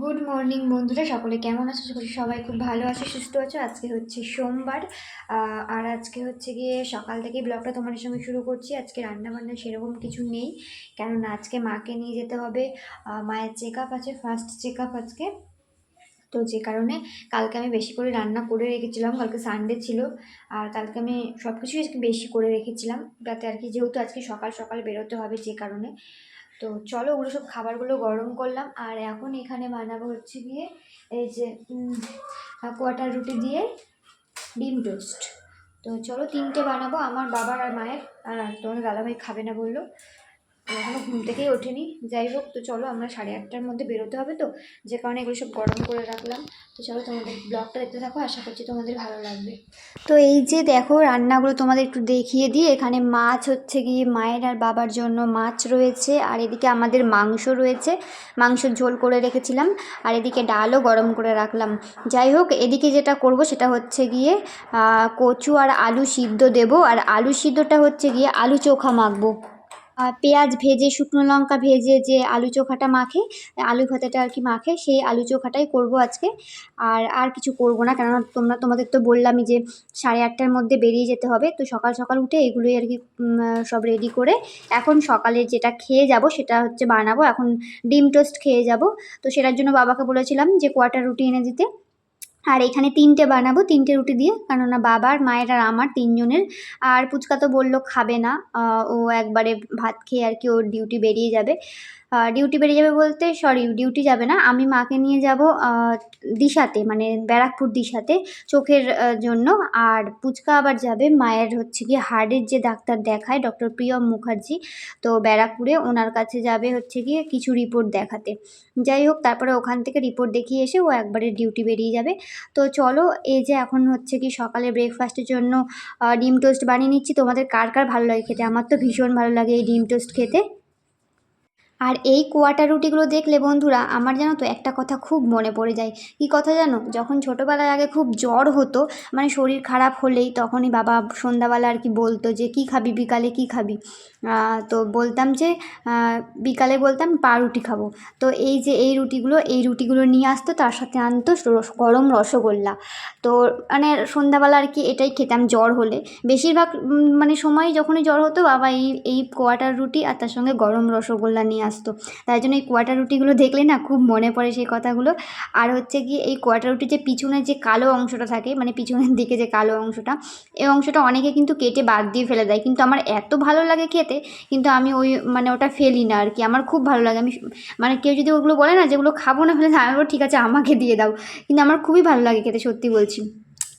Good morning বন্ধুরা। সকলে কেমন আছো? সকলে সবাই খুব ভালো আছো, সুস্থ আছো। আজকে হচ্ছে সোমবার আর আজকে হচ্ছে গিয়ে সকাল থেকে ব্লগটা তোমাদের সঙ্গে শুরু করছি। আজকে রান্না বান্না সেরকম কিছু নেই, কেননা আজকে মাকে নিয়ে যেতে হবে। মায়ের চেক আপ আছে ফার্স্ট চেক আপ আজকে। তো যে কারণে কালকে আমি বেশি করে রান্না করে রেখেছিলাম, কালকে সানডে ছিল। আর কালকে আমি সব কিছুই আজকে বেশি করে রেখেছিলাম। যাতে আর কি যেহেতু আজকে সকাল সকাল বেরোতে হবে যে কারণে। তো চলো ওগুলো সব খাবারগুলো গরম করলাম। আর এখন এখানে বানাবো হচ্ছে গিয়ে এই যে কোয়াটার রুটি দিয়ে ডিম টোস্ট। তো চলো তিনটে বানাবো, আমার বাবার আর মায়ের। আর তোমাদের দাদাভাই খাবে না বলল। এখনও ঘুম থেকেই ওঠেনি। যাই হোক, তো চলো আমরা সাড়ে আটটার মধ্যে বেরোতে হবে তো। যে কারণে এগুলো সব গরম করে রাখলাম। তো চলো তোমাদের ব্লগটা দেখতে থাকো, আশা করছি তোমাদের ভালো লাগবে। তো এই যে দেখো, রান্নাগুলো তোমাদের একটু দেখিয়ে দিই। এখানে মাছ হচ্ছে গিয়ে মায়ের আর বাবার জন্য মাছ রয়েছে, আর এদিকে আমাদের মাংস রয়েছে। মাংসের ঝোল করে রেখেছিলাম, আর এদিকে ডালও গরম করে রাখলাম। যাই হোক, এদিকে যেটা করব সেটা হচ্ছে গিয়ে কচু আর আলু সিদ্ধ দেব। আর আলু সিদ্ধটা হচ্ছে গিয়ে আলু চোখা মাখবো। পেঁয়াজ ভেজে, শুকনো লঙ্কা ভেজে যে আলু চোখাটা মাখে, আলু ভাতাটা আর কি মাখে, সেই আলু চোখাটাই করব আজকে। আর আর কিছু করব না, কেননা তোমরা, তোমাদের তো বললামই যে সাড়ে আটটার মধ্যে বেরিয়ে যেতে হবে, তো সকাল সকাল উঠে এগুলোই আর কি সব রেডি করে এখন সকালে যেটা খেয়ে যাব সেটা হচ্ছে বানাবো। এখন ডিম টোস্ট খেয়ে যাব, তো সেটার জন্য বাবাকে বলেছিলাম যে কোয়াটার রুটি এনে দিতে। আর এখানে তিনটে বানাবো, তিনটে রুটি দিয়ে। কেননা বাবার, মায়ের আর আমার তিনজনের। আর পুচকা তো বলল খাবে না ও একবারে ভাত খেয়ে আর কি ওর ডিউটি বেরিয়ে যাবে। ডিউটি বেরিয়ে যাবে বলতে সরি ডিউটি যাবে না। আমি মাকে নিয়ে যাব দিশাতে মানে ব্যারাকপুর দিশাতে, চোখের জন্য। আর পুচকা আবার যাবে, মায়ের হচ্ছে কি হার্টের যে ডাক্তার দেখায় ডক্টর প্রিয়ম মুখার্জি। তো ব্যারাকপুরে ওনার কাছে যাবে হচ্ছে গিয়ে কিছু রিপোর্ট দেখাতে। যাই হোক, তারপরে ওখান থেকে রিপোর্ট দেখিয়ে এসে ও একবারে ডিউটি বেরিয়ে যাবে। তো চলো, এই যে এখন হচ্ছে কি সকালে ব্রেকফাস্টের জন্য ডিম টোস্ট বানিয়ে নিচ্ছি। তোমাদের কার কার ভালো লাগে খেতে? আমার তো ভীষণ ভালো লাগে এই ডিম টোস্ট খেতে। আর এই কোয়াটার রুটিগুলো দেখলে বন্ধুরা, আমার জানো তো একটা কথা খুব মনে পড়ে যায়। কি কথা জানো? যখন ছোটোবেলায় আগে খুব জ্বর হতো মানে শরীর খারাপ হলেই তখনই বাবা সন্ধ্যাবেলা আর কি বলতো যে, কি খাবি বিকালে, কি খাবি? তো বলতাম যে বিকালে বলতাম পাউরুটি খাব। তো এই যে এই রুটিগুলো এই রুটিগুলো নিয়ে আসতো, তার সাথে আনতো গরম রসগোল্লা। তো মানে সন্ধ্যাবেলা আর কি এটাই খেতাম, জ্বর হলে। বেশিরভাগ মানে সময় যখনই জ্বর হতো, বাবা এই এই কোয়াটার রুটি আর তার সঙ্গে গরম রসগোল্লা নিয়ে আসতো। তাই জন্য এই কোয়াটার রুটিগুলো দেখলে না খুব মনে পড়ে সেই কথাগুলো। আর হচ্ছে কি, এই কোয়াটার রুটির যে পিছনের যে কালো অংশটা থাকে মানে পিছনের দিকে যে কালো অংশটা, এই অংশটা অনেকে কিন্তু কেটে বাদ দিয়ে ফেলে দেয়। কিন্তু আমার এত ভালো লাগে খেতে কিন্তু আমি ওই মানে ওটা ফেলি না আর কি। আমার খুব ভালো লাগে। আমি মানে কেউ যদি ওগুলো বলে না যেগুলো খাব না ফেলে আমি বলব, ঠিক আছে, আমাকে দিয়ে দাও। কিন্তু আমার খুবই ভালো লাগে খেতে, সত্যি বলছি।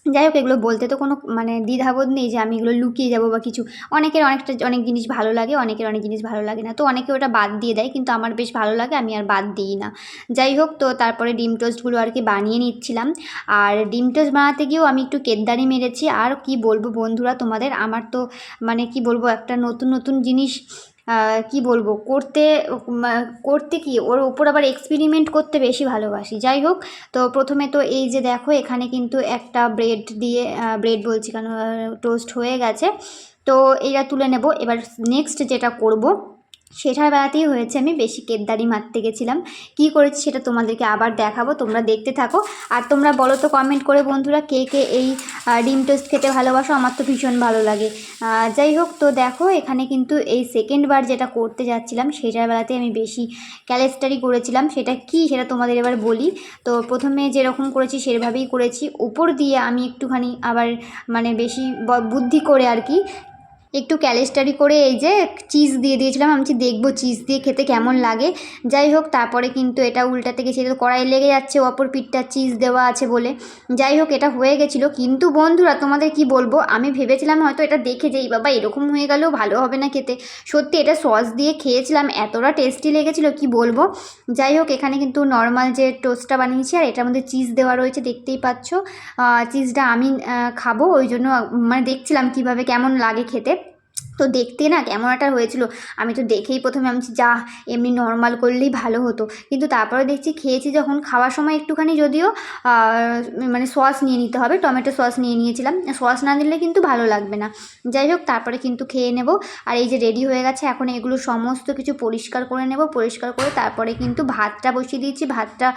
যাই হোক, এগুলো বলতে তো কোনো মানে দ্বিধাবোধ নেই যে আমি এগুলো লুকিয়ে যাব বা কিছু। অনেকের অনেকটা, অনেক জিনিস ভালো লাগে, অনেকের অনেক জিনিস ভালো লাগে না। তো অনেকে ওটা বাদ দিয়ে দেয়, কিন্তু আমার বেশ ভালো লাগে, আমি আর বাদ দিই না। যাই হোক, তো তারপরে ডিম টোস্টগুলো আর কি বানিয়ে নিচ্ছিলাম। আর ডিম টোস্ট বানাতে গিয়েও আমি একটু কেদ্দারি মেরেছি। আর কি বলব বন্ধুরা তোমাদের, আমার তো মানে কি বলব, একটা নতুন নতুন জিনিস কি বলব, করতে করতে কি, ওর ওপর আবার এক্সপেরিমেন্ট করতে বেশি ভালোবাসি। যাই হোক, তো প্রথমে তো এই যে দেখো, এখানে কিন্তু একটা ব্রেড দিয়ে ব্রেড বলছি কেন টোস্ট হয়ে গেছে। তো এটা তুলে নেব। এবার নেক্সট যেটা করব সেটার বেলাতেই হয়েছে। আমি বেশি কেদ্দারি মারতে গেছিলাম। কী করেছি সেটা তোমাদেরকে আবার দেখাবো। তোমরা দেখতে থাকো। আর তোমরা বলো তো কমেন্ট করে, বন্ধুরা, কে কে এই ডিম টোস্ট খেতে ভালোবাসো? আমার তো ভীষণ ভালো লাগে। যাই হোক, তো দেখো, এখানে কিন্তু এই সেকেন্ড বার যেটা করতে যাচ্ছিলাম সেটার বেলাতে আমি বেশি ক্যালেস্টারি করেছিলাম। সেটা কি সেটা তোমাদের এবার বলি। তো প্রথমে যেরকম করেছি, সেভাবেই করেছি। উপর দিয়ে আমি একটুখানি আবার মানে বেশি বুদ্ধি করে আর কি একটু ক্যালেস্টারি করে এই যে চিজ দিয়ে দিয়েছিলাম। আমি দেখব চিজ দিয়ে খেতে কেমন লাগে? যাই হোক, তারপরে কিন্তু এটা উল্টাতে গেছে তো কড়াই লেগে যাচ্ছে, অপর পিঠটা চিজ দেওয়া আছে বলে। যাই হোক, এটা হয়ে গেছিল। কিন্তু বন্ধুরা, তোমাদের কি বলব? আমি ভেবেছিলাম হয়তো এটা দেখে যে, এই বাবা, এরকম হয়ে গেলেও ভালো হবে না খেতে। সত্যি, এটা সস দিয়ে খেয়েছিলাম, এতটা টেস্টি লেগেছিলো, কি বলব? যাই হোক, এখানে কিন্তু নর্মাল যে টোস্টটা বানিয়েছি, আর এটার মধ্যে চিজ দেওয়া রয়েছে, দেখতেই পাচ্ছ। চিজটা আমি খাব, ওই জন্য মানে দেখছিলাম কীভাবে কেমন লাগে খেতে। তো দেখতে না কেমন একটা হয়েছিল। আমি তো দেখেই প্রথমে আমি যা এমনি নর্মাল করলেই ভালো হতো। কিন্তু তারপরে দেখছি, খেয়েছি যখন, খাওয়ার সময় একটুখানি যদিও মানে সস নিয়ে নিতে হবে, টমেটো সস নিয়ে নিয়েছিলাম। সস না দিলে কিন্তু ভালো লাগবে না। যাই হোক, তারপরে কিন্তু খেয়ে নেব। আর এই যে রেডি হয়ে গেছে, এখন এগুলো সমস্ত কিছু পরিষ্কার করে নেব। পরিষ্কার করে তারপরে কিন্তু ভাতটা বসিয়ে দিয়েছি। ভাতটা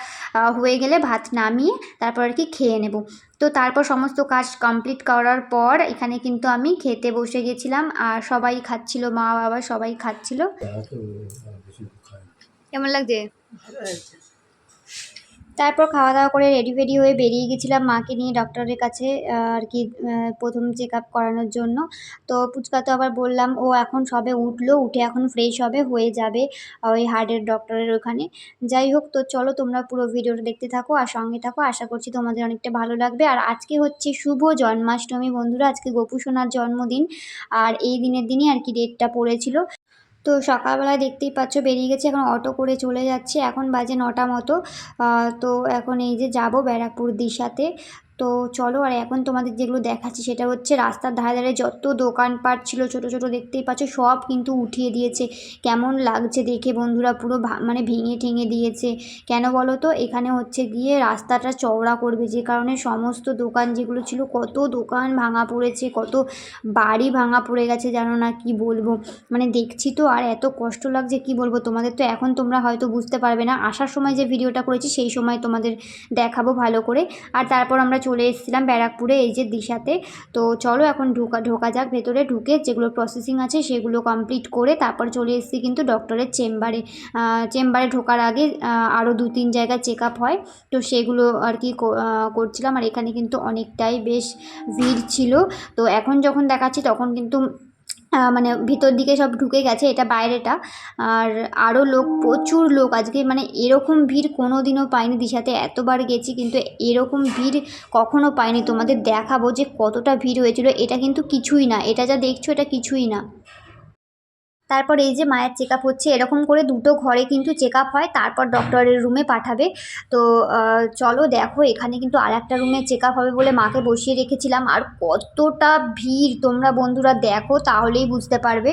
হয়ে গেলে ভাত নামিয়ে তারপর আর কি খেয়ে নেব। তো তারপর সমস্ত কাজ কমপ্লিট করার পর এখানে কিন্তু আমি খেতে বসে গেছিলাম। আর সবাই খাচ্ছিল মা বাবা সবাই খাচ্ছিল। কেমন লাগছে? তারপর খাওয়া দাওয়া করে রেডি ফেডি হয়ে বেরিয়ে গেছিলাম মাকে নিয়ে ডক্টরের কাছে আর কি প্রথম চেক আপ করানোর জন্য। তো পুচকা তো আবার বললাম, ও এখন সবে উঠল, উঠে এখন ফ্রেশ হবে, হয়ে যাবে ওই হার্টের ডক্টরের ওখানে। যাই হোক, তো চলো তোমরা পুরো ভিডিওটা দেখতে থাকো আর সঙ্গে থাকো। আশা করছি তোমাদের অনেকটা ভালো লাগবে। আর আজকে হচ্ছে শুভ জন্মাষ্টমী বন্ধুরা, আজকে গোপু সোনার জন্মদিন। আর এই দিনের দিনই আর কি ডেটটা পড়েছিল। তো সকালবেলা দেখতেই পাচ্ছ বেরিয়ে গেছে, এখন অটো করে চলে যাচ্ছে। এখন বাজে নটা মতো। তো এখন এই যে যাব ব্যারাকপুর দিশাতে। তো চলো, আর এখন তোমাদের যেগুলো দেখাচ্ছি সেটা হচ্ছে রাস্তার ধারে ধারে যত দোকানপাট ছিল, ছোট ছোট দেখতেই পাচ্ছ, সব কিন্তু উঠিয়ে দিয়েছে। কেমন লাগছে দেখে বন্ধুরা, পুরো মানে ভেঙে ঠেঙে দিয়েছে। কেন বলো তো? এখানে হচ্ছে গিয়ে রাস্তাটা চওড়া করবে, যে কারণে সমস্ত দোকান যেগুলো ছিল, কত দোকান ভাঙা পড়েছে, কত বাড়ি ভাঙা পড়ে গেছে, জানো না কি বলব? মানে দেখছি তো, আর এত কষ্ট লাগছে, কি বলব তোমাদের? তো এখন তোমরা হয়তো বুঝতে পারবে না, আসার সময় যে ভিডিওটা করেছি, সেই সময় তোমাদের দেখাবো ভালো করে। আর তারপর আমরা চলে এসেছিলাম ব্যারাকপুরে, এই যে দিশাতে। তো চলো এখন ঢোকা ঢোকা যাক, ভেতরে ঢুকে যেগুলো প্রসেসিং আছে সেগুলো কমপ্লিট করে তারপর চলে এসেছি কিন্তু ডক্টরের চেম্বারে চেম্বারে ঢোকার আগে আরও দু তিন জায়গায় চেক আপ হয়। তো সেগুলো আর কি করছিলাম আর এখানে কিন্তু অনেকটাই বেশ ভিড় ছিল। তো এখন যখন দেখাচ্ছি তখন কিন্তু মানে ভিতর দিকে সব ঢুকে গেছে, এটা বাইরেটা। আর আরও লোক, প্রচুর লোক। আজকে মানে এরকম ভিড় কোনো দিনও পাইনি দিশাতে। এতবার গেছি কিন্তু এরকম ভিড় কখনও পাইনি। তোমাদের দেখাবো যে কতটা ভিড় হয়েছিল। এটা কিন্তু কিছুই না। এটা যা দেখছ, এটা কিছুই না। তারপর এই যে মায়ের চেক আপ হচ্ছে, এরকম করে দুটো ঘরে কিন্তু চেক আপ হয়, তারপর ডক্টরের রুমে পাঠাবে। তো চলো দেখো, এখানে কিন্তু আর একটা রুমে চেক আপ হবে বলে মাকে বসিয়ে রেখেছিলাম। আর কতটা ভিড় তোমরা বন্ধুরা দেখো, তাহলেই বুঝতে পারবে।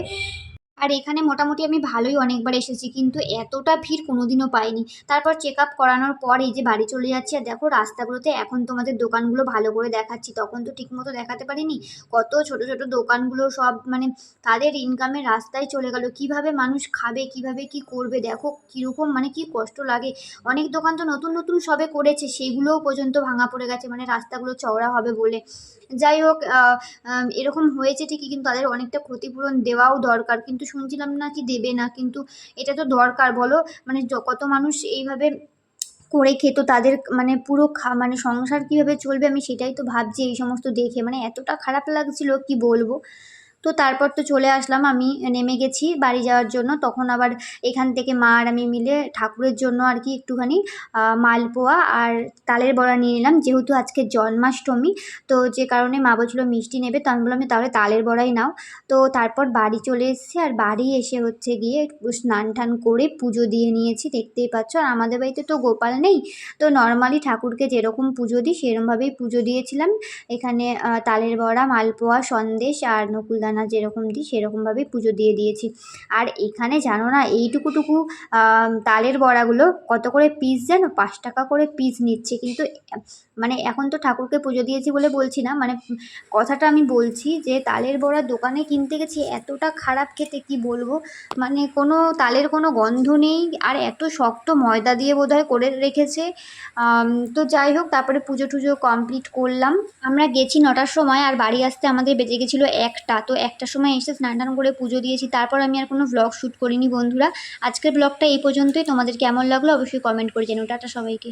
আর এখানে মোটামুটি আমি ভালোই অনেকবার এসেছি, কিন্তু এতটা ভিড় কোনোদিনও পাইনি। তারপর চেক আপ করানোর পর এই যে বাড়ি চলে যাচ্ছি, আর দেখো রাস্তাগুলোতে এখন তোমাদের দোকানগুলো ভালো করে দেখাচ্ছি। তখন তো ঠিকমতো দেখাতে পারিনি, কত ছোট ছোট দোকানগুলো সব মানে তাদের ইনকামের রাস্তায় চলে গেল। কীভাবে মানুষ খাবে, কীভাবে কি করবে, দেখো কীরকম মানে কি কষ্ট লাগে। অনেক দোকান তো নতুন নতুন সবে করেছে সেগুলোও পর্যন্ত ভাঙা পড়ে গেছে মানে রাস্তাগুলো চওড়া হবে বলে। যাই হোক এরকম হয়েছে ঠিকই, কিন্তু তাদের অনেকটা ক্ষতিপূরণ দেওয়াও দরকার। কিন্তু শুনছিলাম না কি দেবে না, কিন্তু এটা তো দরকার, বলো? মানে কত মানুষ এইভাবে করে খেত, তাদের মানে পুরো খা মানে সংসার কীভাবে চলবে আমি সেটাই তো ভাবছি এই সমস্ত দেখে। মানে এতটা খারাপ লাগছিল, কি বলব? তো তারপর তো চলে আসলাম, আমি নেমে গেছি বাড়ি যাওয়ার জন্য। তখন আবার এখান থেকে মা আর আমি মিলে ঠাকুরের জন্য আর কি একটুখানি মালপোয়া আর তালের বড়া নিয়ে নিলাম যেহেতু আজকে জন্মাষ্টমী, তো যে কারণে মা বলছিল মিষ্টি নেবে, তো আমি বললাম তাহলে তালের বড়াই নাও। তো তারপর বাড়ি চলে এসেছি আর বাড়ি এসে হচ্ছে গিয়ে স্নান টান করে পুজো দিয়ে নিয়েছি, দেখতেই পাচ্ছ। আর আমাদের বাড়িতে তো গোপাল নেই, তো নর্মালি ঠাকুরকে যেরকম পুজো দিই সেরকমভাবেই পুজো দিয়েছিলাম। এখানে তালের বড়া, মালপোয়া, সন্দেশ আর নকুলদানা। যেরকম দিই, সেরকমভাবেই পুজো দিয়ে দিয়েছি। আর এখানে জানো না, এইটুকুটুকু তালের বড়াগুলো কত করে পিস জানো? পাঁচ টাকা করে পিস নিচ্ছে। কিন্তু মানে এখন তো ঠাকুরকে পুজো দিয়েছি বলে বলছি না মানে কথাটা আমি বলছি যে তালের বড়া দোকানে কিনতে গেছি, এতটা খারাপ খেতে কি বলব? মানে কোনো তালের কোনো গন্ধ নেই, আর এত শক্ত ময়দা দিয়ে বোধহয় করে রেখেছে। তো যাই হোক, তারপরে পুজো টুজো কমপ্লিট করলাম। আমরা গেছি নটার সময়, আর বাড়ি আসতে আমাদের বেজে গেছিল একটা, তো একটার সময় এসে স্নান টান করে পুজো দিয়েছি, তারপর আমি আর কোনো ব্লগ শ্যুট করিনি বন্ধুরা। আজকের ব্লগটা এই পর্যন্তই, তোমাদের কেমন লাগল অবশ্যই কমেন্ট করে জানো টাটা সবাইকে।